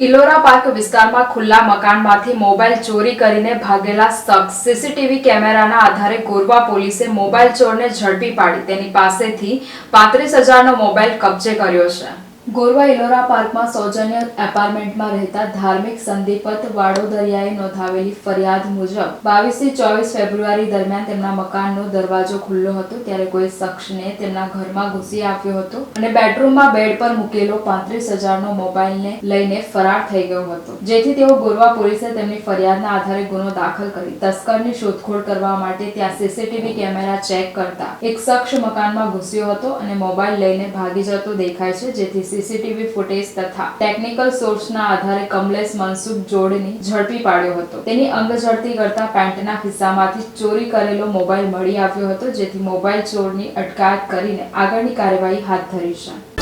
Ellora park વિસ્તારમાં ખુલ્લા મકાનમાંથી mobile ચોરી કરીને ભાગેલા શખ્સ. સીસીટીવી કેમેરાના આધારે ગોરવા પોલીસે મોબાઈલ ચોરને ઝડપી પાડી. તેની પાસેથી પાંત્રીસ હજારનો મોબાઈલ કબજે કર્યો છે. ગોરવા ઇલોરા પાર્કમાં સૌજન્ય એપાર્ટમેન્ટમાં રહેતા ધાર્મિક સંદીપત વાડોદરિયાએ નોંધાવેલી ફરિયાદ મુજબ બાવીસથી ચોવીસ ફેબ્રુઆરી દરમિયાન તેમના મકાનનો દરવાજો ખુલ્લો હતો, ત્યારે કોઈ શખ્સને તેમના ઘરમાં ઘૂસી આવ્યો હતો અને બેડરૂમમાં બેડ પર મૂકેલો પાંત્રીસ હજારનો મોબાઈલને લઈને ફરાર થઈ ગયો હતો. જેથી તેઓ ગોરવા પોલીસે તેમની ફરિયાદના આધારે ગુનો દાખલ કરી તસ્કરની શોધખોળ કરવા માટે ત્યાં સીસીટીવી કેમેરા ચેક કરતા એક શખ્સ મકાનમાં ઘૂસ્યો હતો અને મોબાઈલ લઈને ભાગી જતો દેખાય છે, જેથી સીસીટીવી ફૂટેજ તથા ટેકનિકલ સોર્સના આધારે કમલેશ મનસુખ જોડની ઝડપી પાડ્યો હતો. તેની અંગ ઝડપી કરતા પેન્ટના ખિસ્સામાંથી ચોરી કરેલો મોબાઈલ મળી આવ્યો હતો, જેથી મોબાઈલ ચોરની અટકાયત કરીને આગળની કાર્યવાહી હાથ ધરી છે.